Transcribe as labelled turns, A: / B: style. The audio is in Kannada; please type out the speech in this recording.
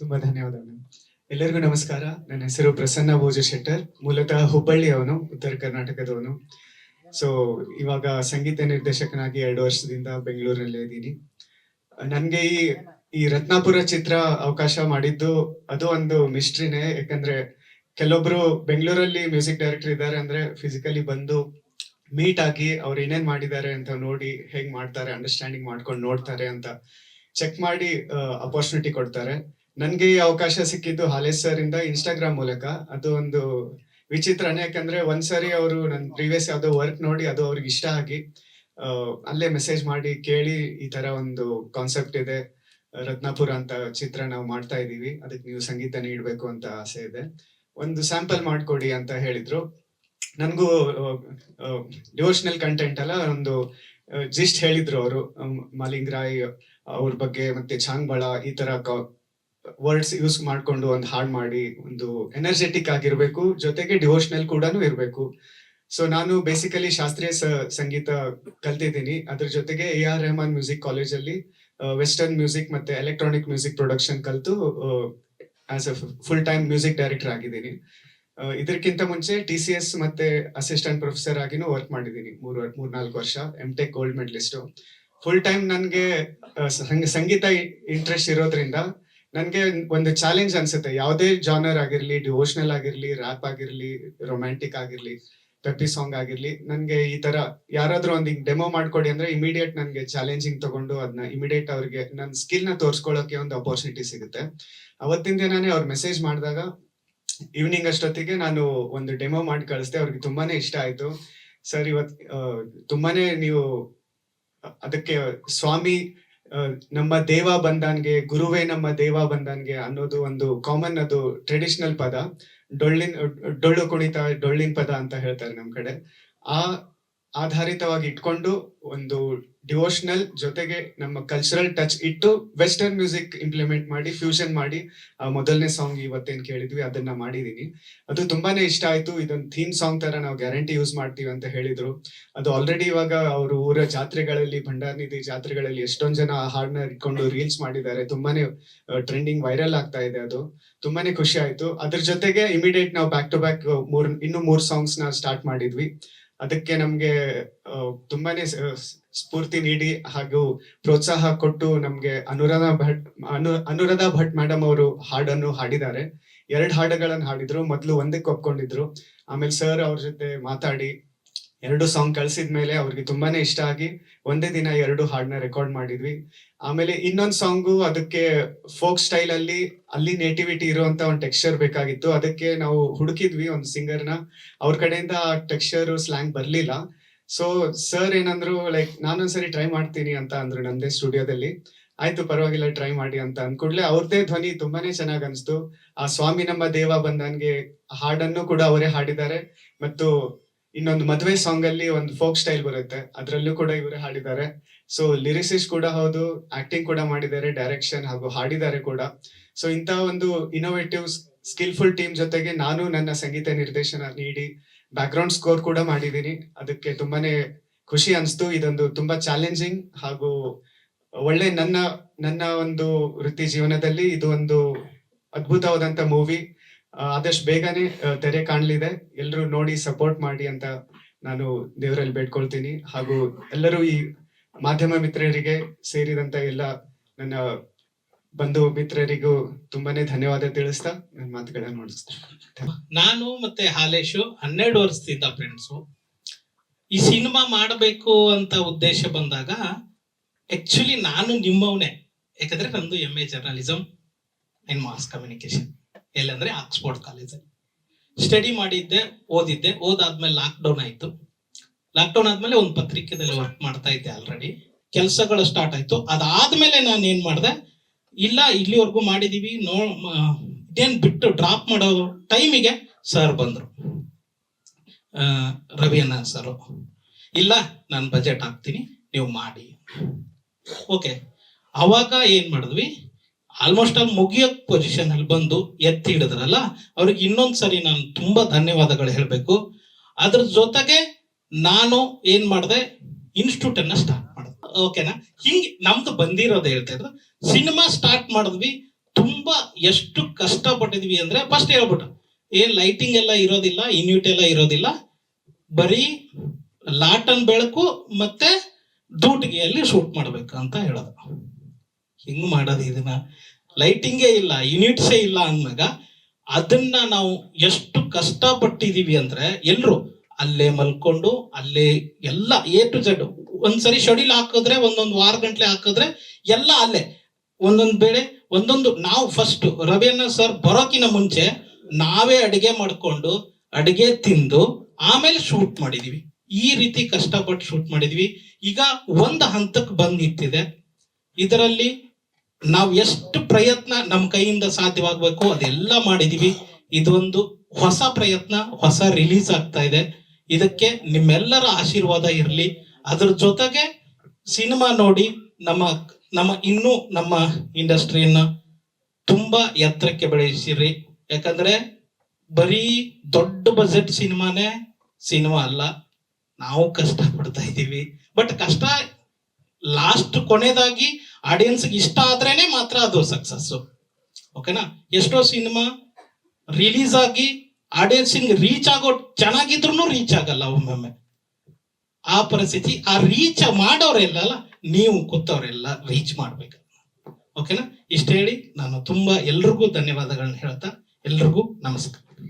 A: ತುಂಬಾ ಧನ್ಯವಾದಗಳು. ಎಲ್ಲರಿಗೂ ನಮಸ್ಕಾರ. ನನ್ನ ಹೆಸರು ಪ್ರಸನ್ನ ಭೋಜ ಶೆಟ್ಟರ್. ಮೂಲತಃ ಹುಬ್ಬಳ್ಳಿಯವನು ಉತ್ತರ ಕರ್ನಾಟಕದವನು. ಸೊ ಇವಾಗ ಸಂಗೀತ ನಿರ್ದೇಶಕನಾಗಿ ಎರಡು ವರ್ಷದಿಂದ ಬೆಂಗಳೂರಲ್ಲೇ ಇದ್ದೀನಿ. ನನಗೆ ಈ ಈ ರತ್ನಾಪುರ ಚಿತ್ರ ಅವಕಾಶ ಮಾಡಿದ್ದು ಅದು ಒಂದು ಮಿಸ್ಟ್ರಿನೇ ಯಾಕಂದ್ರೆ ಕೆಲವೊಬ್ರು ಬೆಂಗಳೂರಲ್ಲಿ ಮ್ಯೂಸಿಕ್ ಡೈರೆಕ್ಟರ್ ಇದ್ದಾರೆ ಅಂದ್ರೆ ಫಿಸಿಕಲಿ ಬಂದು ಮೀಟ್ ಆಗಿ ಅವ್ರು ಏನೇನ್ ಮಾಡಿದ್ದಾರೆ ಅಂತ ನೋಡಿ ಹೆಂಗ್ ಮಾಡ್ತಾರೆ ಅಂಡರ್ಸ್ಟ್ಯಾಂಡಿಂಗ್ ಮಾಡ್ಕೊಂಡು ನೋಡ್ತಾರೆ ಅಂತ ಚೆಕ್ ಮಾಡಿ ಅಪರ್ಚುನಿಟಿ ಕೊಡ್ತಾರೆ. ನನ್ಗೆ ಈ ಅವಕಾಶ ಸಿಕ್ಕಿದ್ದು ಹಾಲೇಶ್ ಸರ್ ಇಂದ ಇನ್ಸ್ಟಾಗ್ರಾಮ್ ಮೂಲಕ. ಅದು ಒಂದು ವಿಚಿತ್ರನೇ, ಯಾಕಂದ್ರೆ ಒಂದ್ಸರಿ ಅವರು ನನ್ ಪ್ರೀವಿಯಸ್ ಯಾವುದೋ ವರ್ಕ್ ನೋಡಿ ಅದು ಅವ್ರಿಗೆ ಇಷ್ಟ ಆಗಿ ಅಲ್ಲೇ ಮೆಸೇಜ್ ಮಾಡಿ ಕೇಳಿ ಈ ತರ ಒಂದು ಕಾನ್ಸೆಪ್ಟ್ ಇದೆ. ರತ್ನಾಪುರ ಅಂತ ಚಿತ್ರ ನಾವು ಮಾಡ್ತಾ ಇದೀವಿ ಅದಕ್ಕೆ ನೀವು ಸಂಗೀತ ನೀಡ್ಬೇಕು ಅಂತ ಆಸೆ ಇದೆ. ಒಂದು ಸ್ಯಾಂಪಲ್ ಮಾಡ್ಕೊಡಿ ಅಂತ ಹೇಳಿದ್ರು. ನನ್ಗೂ ಡಿವೋಷನಲ್ ಕಂಟೆಂಟ್ ಅಲ್ಲ, ಒಂದು ಜಿಸ್ಟ್ ಹೇಳಿದ್ರು ಅವರು. ಮಾಲಿಂಗ್ ರಾಯ್ ಅವ್ರ ಬಗ್ಗೆ ಮತ್ತೆ ಚಾಂಗ್ಬಳ ಈ ತರ ವರ್ಡ್ಸ್ ಯೂಸ್ ಮಾಡ್ಕೊಂಡು ಒಂದು ಹಾಡ್ ಮಾಡಿ, ಒಂದು ಎನರ್ಜೆಟಿಕ್ ಆಗಿರ್ಬೇಕು, ಜೊತೆಗೆ ಡಿವೋಷನಲ್ ಕೂಡ ಇರಬೇಕು. ಸೊ ನಾನು ಬೇಸಿಕಲಿ ಶಾಸ್ತ್ರೀಯ ಸಂಗೀತ ಕಲ್ತಿದ್ದೀನಿ. ಅದ್ರ ಜೊತೆಗೆ ಎ ಆರ್ ರೆಹಮಾನ್ ಮ್ಯೂಸಿಕ್ ಕಾಲೇಜಲ್ಲಿ ವೆಸ್ಟರ್ನ್ ಮ್ಯೂಸಿಕ್ ಮತ್ತೆ ಎಲೆಕ್ಟ್ರಾನಿಕ್ ಮ್ಯೂಸಿಕ್ ಪ್ರೊಡಕ್ಷನ್ ಕಲ್ತು as a full time music director ಆಗಿದ್ದೀನಿ. ಇದಕ್ಕಿಂತ ಮುಂಚೆ ಟಿ ಸಿ ಎಸ್ ಮತ್ತೆ ಅಸಿಸ್ಟೆಂಟ್ ಪ್ರೊಫೆಸರ್ ಆಗಿನೂ ವರ್ಕ್ ಮಾಡಿದ್ದೀನಿ. ಮೂರ್, ಮೂರ್ನಾಲ್ಕು ವರ್ಷ M Tech gold medalist full time ನನಗೆ ಸಂಗೀತ ಇಂಟ್ರೆಸ್ಟ್ ಇರೋದ್ರಿಂದ ನನ್ಗೆ ಒಂದು ಚಾಲೆಂಜ್ ಅನ್ಸುತ್ತೆ. ಯಾವುದೇ ಜಾನರ್ ಆಗಿರ್ಲಿ ಡಿವೋಷನಲ್ ಆಗಿರ್ಲಿ ರ್ಯಾಪ್ ಆಗಿರ್ಲಿ ರೊಮ್ಯಾಂಟಿಕ್ ಆಗಿರ್ಲಿ ಪೆಪ್ಪಿ ಸಾಂಗ್ ಆಗಿರ್ಲಿ, ನನಗೆ ಈ ತರ ಯಾರಾದ್ರೂ ಒಂದ್ ಡೆಮೋ ಮಾಡ್ಕೊಡಿ ಅಂದ್ರೆ ಇಮಿಡಿಯೇಟ್ ನನಗೆ ಚಾಲೆಂಜಿಂಗ್ ತಗೊಂಡು ಅದನ್ನ ಇಮಿಡಿಯೇಟ್ ಅವ್ರಿಗೆ ನನ್ನ ಸ್ಕಿಲ್ನ ತೋರ್ಸ್ಕೊಳ್ಳೋಕೆ ಒಂದು ಅಪರ್ಚುನಿಟಿ ಸಿಗುತ್ತೆ. ಅವತ್ತಿನ ದಿನಾನೇ ಅವ್ರು ಮೆಸೇಜ್ ಮಾಡಿದಾಗ ಈವ್ನಿಂಗ್ ಅಷ್ಟೊತ್ತಿಗೆ ನಾನು ಒಂದು ಡೆಮೋ ಮಾಡಿ ಕಳಿಸ್ದೆ. ಅವ್ರಿಗೆ ತುಂಬಾನೇ ಇಷ್ಟ ಆಯ್ತು. ಸರ್, ಇವತ್ ತುಂಬಾನೇ ನೀವು ಅದಕ್ಕೆ ಸ್ವಾಮಿ ನಮ್ಮ ದೇವ ಬಂದಾನ್ಗೆ ಗುರುವೇ ನಮ್ಮ ದೇವ ಬಂದಾನ್ಗೆ ಅನ್ನೋದು ಒಂದು ಕಾಮನ್ ಅದು ಟ್ರೆಡಿಷನಲ್ ಪದ. ಡೊಳ್ಳಿನ, ಡೊಳ್ಳು ಕುಣಿತ, ಡೊಳ್ಳಿನ್ ಪದ ಅಂತ ಹೇಳ್ತಾರೆ ನಮ್ ಕಡೆ. ಆ ಆಧಾರಿತವಾಗಿ ಇಟ್ಕೊಂಡು ಒಂದು ಡಿವೋಷನಲ್ ಜೊತೆಗೆ ನಮ್ಮ ಕಲ್ಚರಲ್ ಟಚ್ ಇಟ್ಟು ವೆಸ್ಟರ್ನ್ ಮ್ಯೂಸಿಕ್ ಇಂಪ್ಲಿಮೆಂಟ್ ಮಾಡಿ ಫ್ಯೂಷನ್ ಮಾಡಿ ಮೊದಲನೇ ಸಾಂಗ್ ಇವತ್ತೇನ್ ಕೇಳಿದ್ವಿ, ಅದನ್ನ ಮಾಡಿದೀನಿ. ಅದು ತುಂಬಾನೇ ಇಷ್ಟ ಆಯ್ತು. ಇದೊಂದು ಥೀಮ್ ಸಾಂಗ್ ತರ ನಾವು ಗ್ಯಾರಂಟಿ ಯೂಸ್ ಮಾಡ್ತೀವಿ ಅಂತ ಹೇಳಿದ್ರು. ಅದು ಆಲ್ರೆಡಿ ಇವಾಗ ಅವರು ಊರ ಜಾತ್ರೆಗಳಲ್ಲಿ, ಭಂಡಾರನಿಧಿ ಜಾತ್ರೆಗಳಲ್ಲಿ ಎಷ್ಟೊಂದ್ ಜನ ಆ ಹಾಡ್ನ ಇಟ್ಕೊಂಡು ರೀಲ್ಸ್ ಮಾಡಿದ್ದಾರೆ. ತುಂಬಾನೇ ಟ್ರೆಂಡಿಂಗ್ ವೈರಲ್ ಆಗ್ತಾ ಇದೆ ಅದು. ತುಂಬಾನೇ ಖುಷಿ ಆಯ್ತು. ಅದ್ರ ಜೊತೆಗೆ ಇಮಿಡಿಯೇಟ್ ನಾವು ಬ್ಯಾಕ್ ಟು ಬ್ಯಾಕ್ ಮೂರ್, ಇನ್ನು ಮೂರ್ ಸಾಂಗ್ಸ್ನ ಸ್ಟಾರ್ಟ್ ಮಾಡಿದ್ವಿ. ಅದಕ್ಕೆ ನಮ್ಗೆ ತುಂಬಾನೇ ಸ್ಫೂರ್ತಿ ನೀಡಿ ಹಾಗೂ ಪ್ರೋತ್ಸಾಹ ಕೊಟ್ಟು ನಮ್ಗೆ ಅನುರಾಧ ಭಟ್, ಅನು, ಅನುರಾಧ ಭಟ್ ಮೇಡಮ್ ಅವರು ಹಾಡನ್ನು ಹಾಡಿದ್ದಾರೆ. ಎರಡ್ ಹಾಡುಗಳನ್ನ ಹಾಡಿದ್ರು. ಮೊದ್ಲು ಒಂದಕ್ಕೆ ಒಪ್ಕೊಂಡಿದ್ರು. ಆಮೇಲೆ ಸರ್ ಅವ್ರ ಜೊತೆ ಮಾತಾಡಿ ಎರಡು ಸಾಂಗ್ ಕಳ್ಸಿದ್ಮೇಲೆ ಅವ್ರಿಗೆ ತುಂಬಾನೇ ಇಷ್ಟ ಆಗಿ ಒಂದೇ ದಿನ ಎರಡು ಹಾಡ್ನ ರೆಕಾರ್ಡ್ ಮಾಡಿದ್ವಿ. ಆಮೇಲೆ ಇನ್ನೊಂದ್ ಸಾಂಗು ಅದಕ್ಕೆ ಫೋಕ್ ಸ್ಟೈಲ್ ಅಲ್ಲಿ ಅಲ್ಲಿ ನೇಟಿವಿಟಿ ಇರುವಂತ ಒಂದು ಟೆಕ್ಸ್ಚರ್ ಬೇಕಾಗಿತ್ತು. ಅದಕ್ಕೆ ನಾವು ಹುಡುಕಿದ್ವಿ ಒಂದು ಸಿಂಗರ್ನ. ಅವ್ರ ಕಡೆಯಿಂದ ಆ ಟೆಕ್ಸ್ಚರ್ ಸ್ಲ್ಯಾಂಗ್ ಬರ್ಲಿಲ್ಲ. ಸೊ ಸರ್ ಏನಂದ್ರು ಲೈಕ್ ನಾನೊಂದ್ಸರಿ ಟ್ರೈ ಮಾಡ್ತೀನಿ ಅಂತ ಅಂದ್ರು ನಂದೇ ಸ್ಟುಡಿಯೋದಲ್ಲಿ ಆಯ್ತು, ಪರವಾಗಿಲ್ಲ ಟ್ರೈ ಮಾಡಿ ಅಂತ ಅಂದ್ಕೂಡ್ಲೆ ಅವ್ರದೇ ಧ್ವನಿ ತುಂಬಾನೇ ಚೆನ್ನಾಗ್ ಅನ್ಸ್ತು. ಆ ಸ್ವಾಮಿ ನಮ್ಮ ದೇವ ಬಂದನ್ಗೆ ಹಾಡನ್ನು ಕೂಡ ಅವರೇ ಹಾಡಿದ್ದಾರೆ. ಮತ್ತು ಇನ್ನೊಂದು ಮದುವೆ ಸಾಂಗ್ ಅಲ್ಲಿ ಒಂದು ಫೋಕ್ ಸ್ಟೈಲ್ ಬರುತ್ತೆ. ಅದರಲ್ಲೂ ಕೂಡ ಇವರು ಹಾಡಿದ್ದಾರೆ. ಸೊ ಲಿರಿಸಿಸ್ ಕೂಡ ಹೌದು ಆಕ್ಟಿಂಗ್ ಕೂಡ ಮಾಡಿದ್ದಾರೆ ಡೈರೆಕ್ಷನ್ ಹಾಗೂ ಹಾಡಿದ್ದಾರೆ ಕೂಡ. ಸೊ ಇಂತಹ ಒಂದು ಇನೋವೇಟಿವ್ ಸ್ಕಿಲ್ಫುಲ್ ಟೀಮ್ ಜೊತೆಗೆ ನಾನು ನನ್ನ ಸಂಗೀತ ನಿರ್ದೇಶನ ನೀಡಿ ಬ್ಯಾಕ್ ಗ್ರೌಂಡ್ ಸ್ಕೋರ್ ಕೂಡ ಮಾಡಿದ್ದೀನಿ. ಅದಕ್ಕೆ ತುಂಬಾನೇ ಖುಷಿ ಅನಿಸ್ತು. ಇದೊಂದು ತುಂಬಾ ಚಾಲೆಂಜಿಂಗ್ ಹಾಗೂ ಒಳ್ಳೆ ನನ್ನ ನನ್ನ ಒಂದು ವೃತ್ತಿ ಜೀವನದಲ್ಲಿ ಇದು ಒಂದು ಅದ್ಭುತವಾದಂತ ಮೂವಿ ಆದಷ್ಟು ಬೇಗನೆ ತೆರೆ ಕಾಣಲಿದೆ. ಎಲ್ಲರೂ ನೋಡಿ ಸಪೋರ್ಟ್ ಮಾಡಿ ಅಂತ ನಾನು ದೇವರಲ್ಲಿ ಬೇಡ್ಕೊಳ್ತೀನಿ. ಹಾಗೂ ಎಲ್ಲರೂ ಈ ಮಾಧ್ಯಮ ಮಿತ್ರರಿಗೆ ಸೇರಿದಂತ ಎಲ್ಲ ನನ್ನ ಬಂಧು ಮಿತ್ರರಿಗೂ ತುಂಬಾನೇ ಧನ್ಯವಾದ ತಿಳಿಸ್ತಾ ನನ್ನ ಮಾತುಗಳನ್ನ ನೋಡಿಸ್ತೇನೆ
B: ನಾನು ಮತ್ತೆ ಹಾಲೇಶು ಹನ್ನೆರಡು ವರ್ಷದಿಂದ ಫ್ರೆಂಡ್ಸು ಈ ಸಿನಿಮಾ ಮಾಡಬೇಕು ಅಂತ ಉದ್ದೇಶ ಬಂದಾಗ ಆಕ್ಚುಲಿ ನಾನು ನಿಮ್ಮವನೇ. ಯಾಕಂದ್ರೆ ನಂದು M A journalism and mass communication ಎಲ್ಲಂದ್ರೆ Oxford ಕಾಲೇಜಲ್ಲಿ. ಸ್ಟಡಿ ಮಾಡಿದ್ದೆ, ಓದಿದ್ದೆ, ಓದಾದ್ಮೇಲೆ ಲಾಕ್ಡೌನ್ ಆಯ್ತು. ಲಾಕ್ಡೌನ್ ಆದ್ಮೇಲೆ ಒಂದು ಪತ್ರಿಕೆದಲ್ಲಿ ವರ್ಕ್ ಮಾಡ್ತಾ ಇದ್ದೆ ಆಲ್ರೆಡಿ ಕೆಲಸಗಳು ಸ್ಟಾರ್ಟ್ ಆಯ್ತು. ಅದಾದ್ಮೇಲೆ ನಾನು ಏನ್ ಮಾಡಿದೆ, ಇಲ್ಲ, ಇಲ್ಲಿವರೆಗೂ ಮಾಡಿದೀವಿ, ನೋ ಇದೇನ್ ಬಿಟ್ಟು ಡ್ರಾಪ್ ಮಾಡೋ ಟೈಮಿಗೆ ಸರ್ ಬಂದ್ರು. ಅಣ್ಣ ಸರ್. ಇಲ್ಲ, ನಾನು ಬಜೆಟ್ ಹಾಕ್ತೀನಿ, ನೀವು ಮಾಡಿ. ಓಕೆ ಅವಾಗ ಏನ್ ಮಾಡಿದ್ವಿ ಆಲ್ಮೋಸ್ಟ್ ಅಲ್ಲಿ ಮುಗಿಯೋ ಪೊಸಿಷನ್ ಅಲ್ಲಿ ಬಂದು ಎತ್ತಿ ಹಿಡಿದ್ರಲ್ಲ, ಅವ್ರಿಗೆ ಇನ್ನೊಂದ್ಸರಿ ನಾನು ತುಂಬಾ ಧನ್ಯವಾದಗಳು ಹೇಳಬೇಕು. ಅದ್ರ ಜೊತೆಗೆ ನಾನು ಏನ್ ಮಾಡಿದೆ ಇನ್ಸ್ಟಿಟ್ಯೂಟ್ ಅನ್ನ ಸ್ಟಾರ್ಟ್ ಮಾಡಿದೆ. ಓಕೆನಾ ಹಿಂಗೆ ನಮ್ದು ಬಂದಿರೋದು ಹೇಳ್ತಾ ಇದ್ರು. ಸಿನಿಮಾ ಸ್ಟಾರ್ಟ್ ಮಾಡಿದ್ವಿ. ತುಂಬಾ ಎಷ್ಟು ಕಷ್ಟಪಟ್ಟಿದ್ವಿ ಅಂದ್ರೆ ಫಸ್ಟ್ ಹೇಳ್ಬಿಟ್ಟು ಏನ್ ಲೈಟಿಂಗ್ ಎಲ್ಲ ಇರೋದಿಲ್ಲ ಇನ್ಯೂಟ್ ಎಲ್ಲ ಇರೋದಿಲ್ಲ. ಬರೀ ಲಾಟನ್ ಬೆಳಕು ಮತ್ತೆ ದೂಟಿಗೆಯಲ್ಲಿ ಶೂಟ್ ಮಾಡ್ಬೇಕು ಅಂತ ಹೇಳೋದು. ಹಿಂಗ್ ಮಾಡೋದು ಇದನ್ನ? ಲೈಟಿಂಗೇ ಇಲ್ಲ ಯೂನಿಟ್ಸೇ ಇಲ್ಲ ಅಂದಾಗ ಅದನ್ನ ನಾವು ಎಷ್ಟು ಕಷ್ಟ ಪಟ್ಟಿದೀವಿ ಅಂದ್ರೆ ಎಲ್ರು ಅಲ್ಲೇ ಮಲ್ಕೊಂಡು ಅಲ್ಲೇ ಎಲ್ಲ ಎ ಟು ಜೆಡ್ ಒಂದ್ಸರಿ ಶೆಡ್ಯೂಲ್ ಹಾಕಿದ್ರೆ, ಒಂದೊಂದು ವಾರ ಗಂಟ್ಲೆ ಹಾಕಿದ್ರೆ ಎಲ್ಲ ಅಲ್ಲೇ. ಒಂದೊಂದು ಬೇಳೆ, ಒಂದೊಂದು, ನಾವು ಫಸ್ಟ್ ರವಿಯನ್ನ ಸರ್ ಬರೋಕಿನ ಮುಂಚೆ ನಾವೇ ಅಡಿಗೆ ಮಾಡ್ಕೊಂಡು ಅಡಿಗೆ ತಿಂದು ಆಮೇಲೆ ಶೂಟ್ ಮಾಡಿದೀವಿ. ಈ ರೀತಿ ಕಷ್ಟಪಟ್ಟು ಶೂಟ್ ಮಾಡಿದ್ವಿ. ಈಗ ಒಂದು ಹಂತಕ್ಕೆ ಬಂದ್ ನಿಂತಿದೆ. ಇದರಲ್ಲಿ ನಾವು ಎಷ್ಟು ಪ್ರಯತ್ನ ನಮ್ಮ ಕೈಯಿಂದ ಸಾಧ್ಯವಾಗಬೇಕು, ಅದೆಲ್ಲ ಮಾಡಿದೀವಿ. ಇದೊಂದು ಹೊಸ ಪ್ರಯತ್ನ, ಹೊಸ ರಿಲೀಸ್ ಆಗ್ತಾ ಇದೆ. ಇದಕ್ಕೆ ನಿಮ್ಮೆಲ್ಲರ ಆಶೀರ್ವಾದ ಇರಲಿ. ಅದ್ರ ಜೊತೆಗೆ ಸಿನಿಮಾ ನೋಡಿ ನಮ್ಮ ನಮ್ಮ ಇನ್ನೂ ನಮ್ಮ ಇಂಡಸ್ಟ್ರಿಯನ್ನ ತುಂಬಾ ಎತ್ತರಕ್ಕೆ ಬೆಳೆಸಿರಿ. ಯಾಕಂದ್ರೆ ಬರೀ ದೊಡ್ಡ ಬಜೆಟ್ ಸಿನಿಮಾನೇ ಸಿನಿಮಾ ಅಲ್ಲ. ನಾವು ಕಷ್ಟ ಪಡ್ತಾ ಇದ್ದೀವಿ. ಬಟ್ ಕಷ್ಟ ಲಾಸ್ಟ್ ಕೊನೆದಾಗಿ ಆಡಿಯನ್ಸ್ಗೆ ಇಷ್ಟ ಆದ್ರೇನೆ ಮಾತ್ರ ಅದು ಸಕ್ಸಸ್ ಓಕೆನಾ ಎಷ್ಟೋ ಸಿನಿಮಾ ರಿಲೀಸ್ ಆಗಿ ಆಡಿಯನ್ಸಿಂಗ್ ರೀಚ್ ಆಗೋ ಚೆನ್ನಾಗಿದ್ರು ರೀಚ್ ಆಗಲ್ಲ ಒಮ್ಮೊಮ್ಮೆ. ಆ ಪರಿಸ್ಥಿತಿ, ಆ ರೀಚ್ ಮಾಡೋರೆಲ್ಲ ನೀವು ಕೂತವರೆಲ್ಲ ರೀಚ್ ಮಾಡ್ಬೇಕು. ಓಕೆನಾ ಇಷ್ಟ ಹೇಳಿ, ನಾನು ತುಂಬಾ ಎಲ್ರಿಗೂ ಧನ್ಯವಾದಗಳನ್ನ ಹೇಳ್ತಾ, ಎಲ್ರಿಗೂ ನಮಸ್ಕಾರ.